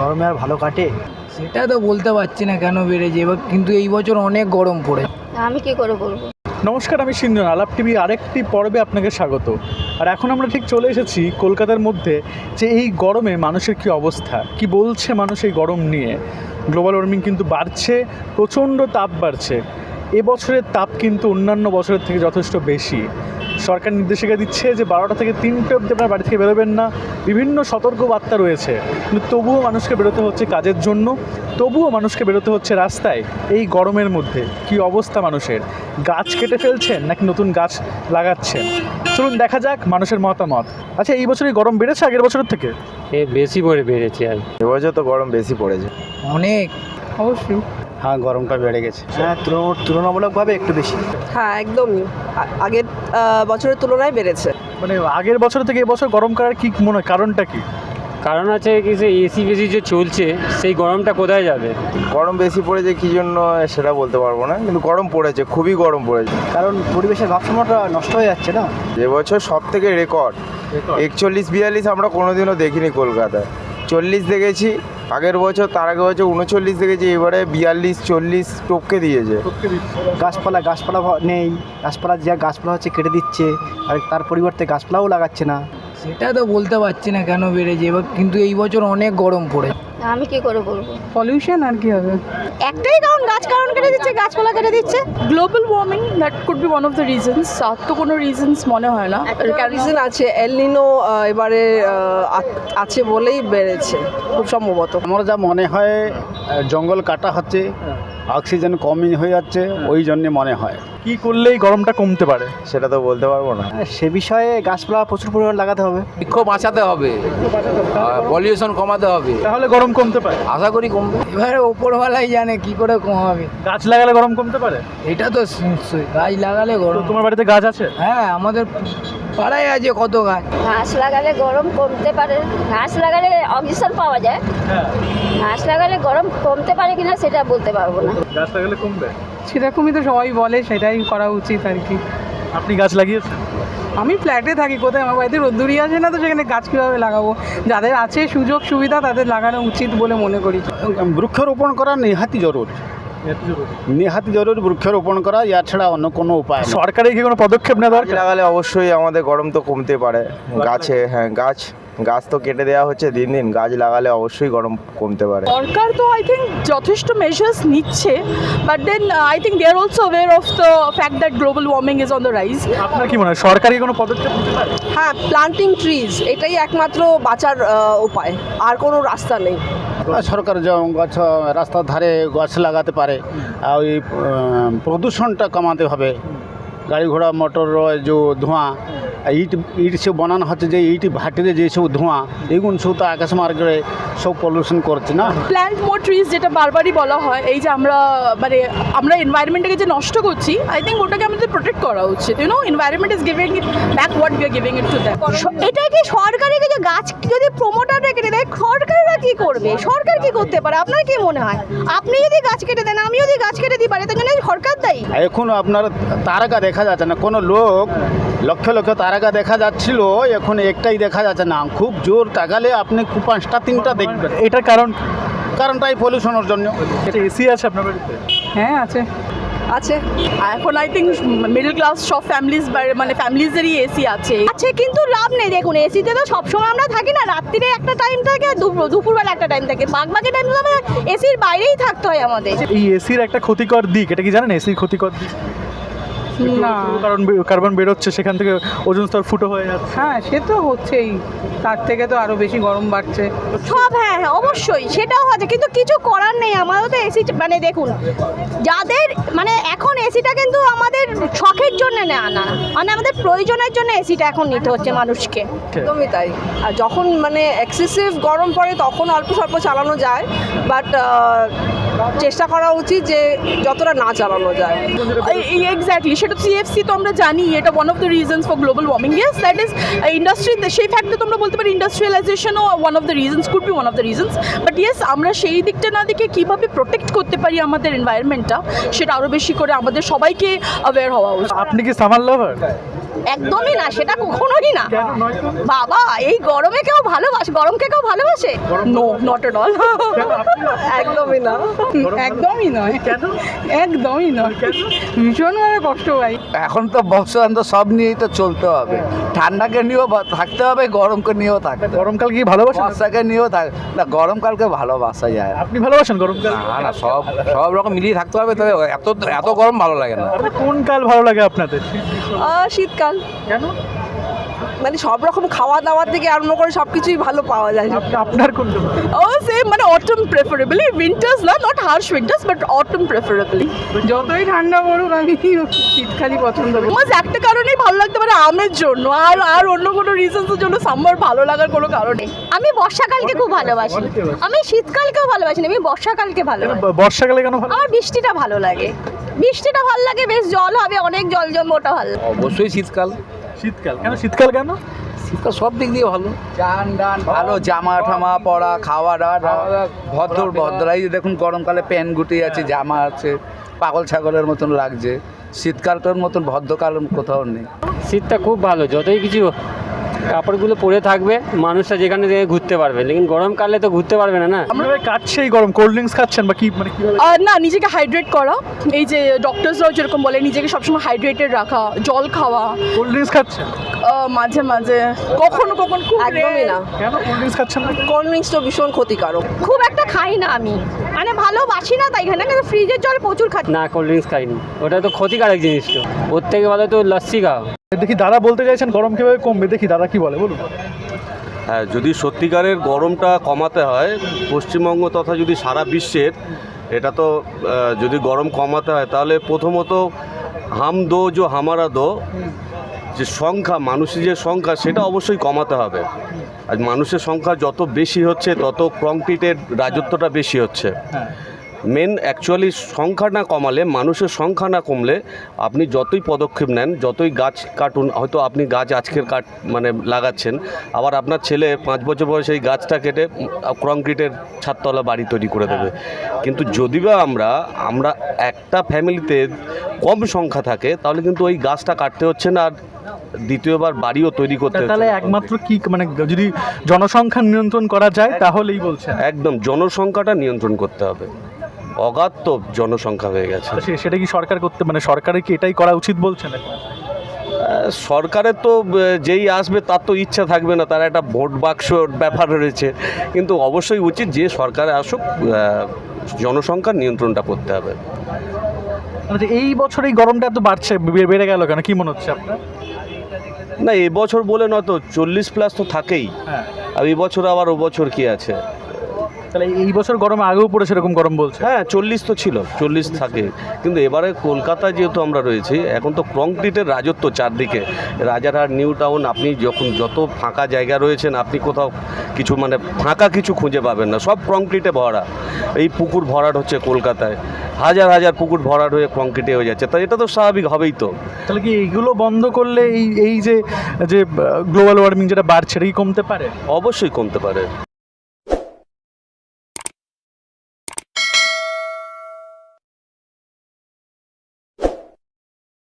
গরমে আর ভালো কাটে? সেটা তো বলতে পারছি না কেন বেড়েছে। এবার কিন্তু এই বছর অনেক গরম পড়ে। আমি কি করে বলব? নমস্কার আমি সিঞ্জন আলাপ টিভি আরেকটি পর্বে আপনাকে স্বাগত। আর এখন আমরা ঠিক চলে এসেছি কলকাতার মধ্যে যে এই গরমে মানুষের কি অবস্থা? কি বলছে মানুষ এই গরম নিয়ে? গ্লোবাল ওয়ার্মিং কিন্তু বাড়ছে প্রচণ্ড তাপ বাড়ছে। এবছরের তাপ কিন্তু অন্যান্য বছরের থেকে যথেষ্ট বেশি। সরকার নির্দেশিকা দিচ্ছে যে বারোটা থেকে তিনটে অবধি আপনার বাড়ি থেকে বেরোবেন না। বিভিন্ন সতর্ক বার্তা রয়েছে। কিন্তু তবুও মানুষকে বেরোতে হচ্ছে কাজের জন্য। তবুও মানুষকে বেরোতে হচ্ছে রাস্তায় এই গরমের মধ্যে। কি অবস্থা মানুষের? গাছ কেটে ফেলছেন নাকি নতুন গাছ লাগাচ্ছেন? চলুন দেখা যাক মানুষের মতামত। আচ্ছা এই বছর এই গরম বেড়েছে আগের বছরের থেকে? এ বেশি করে বেড়েছে আর। এবছর তো গরম বেশি পড়েছে। অনেক। অবশ্যই। হ্যাঁ গরমটা বেড়ে গেছে। হ্যাঁ তুলনামূলকভাবে একটু বেশি। হ্যাঁ একদমই। আগের বছরের তুলনায় বেড়েছে। মানে আগের বছর থেকে এবছর গরম করার কি মনে হয় কারণটা কি? কারণ আছে কি যে এসি বেশি যে চলছে সেই গরমটা কোথায় যাবে? গরম বেশি পড়েছে কি জন্য সেটা বলতে পারব না কিন্তু গরম পড়েছে খুবই গরম পড়েছে। কারণ পরিবেশের ভারসাম্যটা নষ্ট হয়ে যাচ্ছে না? এবছর সব থেকে রেকর্ড। একচল্লিশ বিয়াল্লিশ আমরা কোনোদিনও দেখিনি কলকাতায়। চল্লিশ দেখেছি আগের বছর তার আগের বছর উনচল্লিশ দেখেছি এবারে বিয়াল্লিশ চল্লিশ টপকে দিয়েছে। গাছপালা গাছপালা নেই। গাছপালা যা গাছপালা হচ্ছে কেটে দিচ্ছে আর তার পরিবর্তে গাছপালাও লাগাচ্ছে না। সেটা তো বলতে পারছি না কেন বেড়েছে এবার কিন্তু এই বছর অনেক গরম পড়ে আমি কি করে বলব? পলিউশন আর কি হবে? একটাই কারণ গাছ কারণ কেটে দিচ্ছে গাছপালা কেটে দিচ্ছে। Global warming that could be one of the reasons আর তো কোনো রিজনস মনে হয় না। রিজন আছে এলনিনো এবারে আছে বলেই বেড়েছে খুব সম্ভবত। আমার যা মনে হয় জঙ্গল কাটা হচ্ছে অক্সিজেন কমই হয়ে যাচ্ছে ওই জন্যে মনে হয়। কি করলে এই গরমটা কমতে পারে? সেটা তো বলতে পারব না। সে বিষয়ে গাছপালা প্রচুর পরিমাণ লাগাতে হবে। বৃক্ষ বাঁচাতে হবে পলিউশন কমাতে হবে। তাহলে গরম কমতে পারে? আশা করি কমবে। এবারে ওপরওয়ালাই জানে কি করে কমাবে। গাছ লাগালে গরম কমতে পারে? এটা তো নিশ্চয়ই গাছ লাগালে গরম। তোমার বাড়িতে গাছ আছে? হ্যাঁ আমাদের পাড়ায় আছে কত গাছ। ঘাস লাগালে গরম কমতে পারে। ঘাস লাগালে অক্সিজেন পাওয়া যায়। হ্যাঁ। ঘাস লাগালে গরম কমতে পারে কিনা সেটা বলতে পারব না। গাছ লাগালে কমবে? সেরকমই তো সবাই বলে সেটাই করা উচিত আর কি। আপনি গাছ লাগিয়েছেন? আমি ফ্ল্যাটে থাকি কোথায়? আমার বাড়িতে রোদ্দুরি আছে না তো সেখানে গাছ কীভাবে লাগাবো? যাদের আছে সুযোগ সুবিধা তাদের লাগানো উচিত বলে মনে করি। বৃক্ষরোপণ করা নিহাতি জরুরি। নিহাতি জরুরি। বৃক্ষরোপণ করা ইয়া ছাড়া অন্য কোনো উপায় সরকারের কি কোনো পদক্ষেপ নেওয়া দরকার? লাগালে অবশ্যই আমাদের গরম তো কমতে পারে। গাছে হ্যাঁ গাছ গাছ তো কেটে দেওয়া হচ্ছে দিন দিন গাছ লাগালে অবশ্যই গরম কমতে পারে। সরকার তো আই থিঙ্ক যথেষ্ট মেজার্স নিচ্ছে but then I think they are also aware of the fact that global warming is on the rise আপনার কি মনে হয় সরকারি কোনো পদক্ষেপ নিতে পারে? হ্যাঁ প্লান্টিং ট্রিজ এটাই একমাত্র বাঁচার উপায় আর কোনো রাস্তা নেই। সরকার যেমন গাছ রাস্তার ধারে গাছ লাগাতে পারে আর ওই প্রদূষণটা কমাতে হবে। গাড়ি ঘোড়া মোটর যে ধোঁয়া ইট ইট সব বানানো হচ্ছে যে ইট ভাটিতে যে সব ধোঁয়া এগুলো সব তো আকাশ মার্গে সব পলিউশন করছে না? প্ল্যান্ট মোর ট্রিজ যেটা বারবারই বলা হয় এই যে আমরা মানে আমরা এনভায়রনমেন্টকে যে নষ্ট করছি আই থিঙ্ক ওটাকে আমাদের প্রোটেক্ট করা উচিত। You know environment is giving it back what we are giving it to that এটা কি সরকারি কিছু গাছ যদি প্রমোটাররা কেটে দেয় সরকাররা কি করবে? সরকার কি করতে পারে? আপনার কি মনে হয়? আপনি যদি গাছ কেটে দেন আমি যদি গাছ কেটে দিই পারি তার জন্য সরকার দায়ী? এখন আপনার তারকা দেখা যাচ্ছে না। কোনো লোক লক্ষ লক্ষ তারকা দেখা যাচ্ছিল এখন একটাই দেখা যাচ্ছে না। খুব জোর তাকালে আপনি খুব পাঁচটা তিনটা দেখবেন। এটার কারণ? কারণটাই পলিউশনের জন্য। এসি আছে আপনার বাড়িতে? হ্যাঁ আছে। আছে। এখন আই থিঙ্ক মিডল ক্লাস সব ফ্যামিলিজ মানে ফ্যামিলিজেরই এসি আছে। আছে কিন্তু লাভ নেই। দেখুন এসিতে তো সবসময় আমরা থাকি না। রাত্রিরে একটা টাইম থাকে দুপুর দুপুরবেলা একটা টাইম থাকে। বাঘ বাকি টাইম তো এসির বাইরেই থাকতে হয় আমাদের। এই এসির একটা ক্ষতিকর দিক এটা কি জানেন? এসির ক্ষতিকর দিক? না। কারণ কার্বন বেরোচ্ছে সেখান থেকে ওজন স্তর ফুটো হয়ে যাচ্ছে। হ্যাঁ সে তো হচ্ছেই। তার থেকে তো আরও বেশি গরম বাড়ছে। সব হ্যাঁ হ্যাঁ অবশ্যই সেটাও আছে কিন্তু কিছু করার নেই আমারও তো এসি মানে দেখুন যাদের মানে এখন এসিটা কিন্তু আমাদের শখের জন্য না মানে আমাদের প্রয়োজনের জন্য এসিটা এখন নিতে হচ্ছে মানুষকে। একদমই তাই। আর যখন মানে এক্সেসিভ গরম পড়ে তখন অল্প স্বল্প চালানো যায় বাট চেষ্টা করা উচিত যে যতটা না চালানো যায়। এক্স্যাক্টলি সেটা সিএফসি তো আমরা জানি এটা one of the reasons for global warming yes that is industry সেই ফ্যাক্টে তোমরা বলতে পারি ইন্ডাস্ট্রিয়ালাইজেশনও one of the reasons could be one of the reasons but yes আমরা সেই দিকটা না দেখে কীভাবে প্রোটেক্ট করতে পারি আমাদের এনভায়রনমেন্টটা সেটা আরও বেশি করে আমাদের সবাইকে অ্যাওয়্যার হওয়া উচিত। আপনি কি সামার লাভার একদমই না সেটা কখনোই না। বাবা এই গরমে কেউ ভালোবাসে গরমকে কেউ ভালোবাসে? নো নট এট অল একদমই না। একদমই নয়। একদমই নয়। ভীষণভাবে কষ্ট পাই। এখন তো বক্স সব নিয়েই তো চলতে হবে। ঠান্ডাকে নিয়েও বা- থাকতে হবে গরমকে নিয়েও থাকতে গরমকাল কি ভালোবাসা বর্ষাকে নিয়েও থাক না গরমকালকে ভালোবাসা যায়। আপনি ভালোবাসেন গরমকাল? না না সব সব রকম মিলিয়ে থাকতে হবে তবে এত এত গরম ভালো লাগে না। কোন কাল ভালো লাগে আপনাদের? শীতকাল। কেন? মানে সব রকম খাওয়া দাওয়ার থেকে আরম্ভ করে সব কিছুই ভালো পাওয়া যায়। আপনি- আপনার কোন ও সেম মানে অটম প্রেফারেবলি উইন্টার্স না not harsh winters but autumn preferably যতই ঠান্ডা পড়ুক আমি শীতকালই পছন্দ করি। আমার একটা কারণেই ভালো লাগতে পারে আমের জন্য আর আর অন্য কোনো রিজনসের জন্য সাম্বার ভালো লাগার কোনো কারণ নেই। আমি বর্ষাকালকে খুব ভালোবাসি। আমি শীতকালকেও ভালোবাসি না আমি বর্ষাকালকে ভালোবাসি। বর্ষাকালে কেন ভালো আমার বৃষ্টিটা ভালো লাগে। বৃষ্টিটা ভালো লাগে বেশ জল হবে অনেক জল জমবে ওটা ভালো লাগে। অবশ্যই শীতকাল। শীতকাল। কেন শীতকাল কেন? শীতকাল সব দিক দিয়ে ভালো। চান ডান ভালো জামা ঠামা পরা খাওয়া দাওয়া ভদ্র ভদ্রাই দেখুন গরমকালে প্যান্ট গুটি আছে জামা আছে পাগল ছাগলের মতন লাগছে। শীতকালটার মতন ভদ্রকাল কোথাও নেই। শীতটা খুব ভালো যতই কিছু কাপড়গুলো পরে থাকবে মানুষটা যেখানে থেকে ঘুরতে পারবে। লেকিন গরমকালে তো ঘুরতে পারবে না না? আপনারা কাটছে এই গরম কোল্ড ড্রিঙ্কস খাচ্ছেন বা কি মানে না নিজেকে হাইড্রেট করা। এই যে ডক্টরসরাও যেরকম বলে নিজেকে সবসময় হাইড্রেটেড রাখা জল খাওয়া। কোল্ড ড্রিঙ্কস খাচ্ছেন? মাঝে মাঝে। কখনো কখনো খুব একদমই না। কেন কোল্ড ড্রিঙ্কস খাচ্ছেন না? কোল্ড ড্রিঙ্কস তো ভীষণ ক্ষতিকারক। খুব একটা খাই না আমি। মানে ভালোবাসি না তাই এখানে কিন্তু ফ্রিজের জল প্রচুর খাচ্ছি। না কোল্ড ড্রিঙ্কস খাইনি। ওটা তো ক্ষতিকারক জিনিস তো। ওর থেকে ভালো তো লস্যি খাও। দেখি দাদা বলতে চাইছেন গরম কীভাবে কমবে? দেখি দাদা কি বলে বলুন। হ্যাঁ যদি সত্যিকারের গরমটা কমাতে হয় পশ্চিমবঙ্গ তথা যদি সারা বিশ্বের এটা তো যদি গরম কমাতে হয় তাহলে প্রথমত হাম দো যে হামারা দো যে সংখ্যা মানুষের যে সংখ্যা সেটা অবশ্যই কমাতে হবে। আর মানুষের সংখ্যা যত বেশি হচ্ছে তত কংক্রিটের রাজত্বটা বেশি হচ্ছে। মেন অ্যাকচুয়ালি সংখ্যা না কমালে মানুষের সংখ্যা না কমলে আপনি যতই পদক্ষেপ নেন যতই গাছ কাটুন হয়তো আপনি গাছ আজকের কাট মানে লাগাচ্ছেন আবার আপনার ছেলে পাঁচ বছর বয়সে এই গাছটা কেটে কংক্রিটের ছাদতলা বাড়ি তৈরি করে দেবে। কিন্তু যদি বা আমরা আমরা একটা ফ্যামিলিতে কম সংখ্যা থাকে তাহলে কিন্তু ওই গাছটা কাটতে হচ্ছে না আর দ্বিতীয়বার বাড়িও তৈরি করতে তাহলে একমাত্র কি মানে যদি জনসংখ্যা নিয়ন্ত্রণ করা যায় তাহলেই বলছেন। একদম জনসংখ্যাটা নিয়ন্ত্রণ করতে হবে। অগাধ তো জনসংখ্যা হয়ে গেছে। সেটা কি সরকার করতে মানে সরকারের কি এটাই করা উচিত বলছেন? সরকারের তো যেই আসবে তার তো ইচ্ছা থাকবে না তার একটা ভোট বাক্সর ব্যাপার রয়েছে। কিন্তু অবশ্যই উচিত যে সরকারে আসুক জনসংখ্যার নিয়ন্ত্রণটা করতে হবে। মানে এই বছর এই গরমটা এত বাড়ছে বেড়ে গেল কেন? কি মনে হচ্ছে আপনার? না এবছর বলে নয় তো চল্লিশ প্লাস তো থাকেই। হ্যাঁ। আর এবছর আবার ও বছর কি আছে? তাহলে এই বছর গরম আগেও পড়েছে এরকম গরম বলছে? হ্যাঁ চল্লিশ তো ছিল। চল্লিশ থাকে। কিন্তু এবারে কলকাতায় যেহেতু আমরা রয়েছি এখন তো কংক্রিটের রাজত্ব চারদিকে। রাজারহাট নিউ টাউন আপনি যখন যত ফাঁকা জায়গা রয়েছেন আপনি কোথাও কিছু মানে ফাঁকা কিছু খুঁজে পাবেন না। সব কংক্রিটে ভরা। এই পুকুর ভরাট হচ্ছে কলকাতায়। হাজার হাজার পুকুর ভরাট হয়ে কংক্রিটে হয়ে যাচ্ছে। তা এটা তো স্বাভাবিক হবেই তো। তাহলে কি এইগুলো বন্ধ করলে এই এই যে যে গ্লোবাল ওয়ার্মিং যেটা বাড়ছে এটা কি কমতে পারে? অবশ্যই কমতে পারে।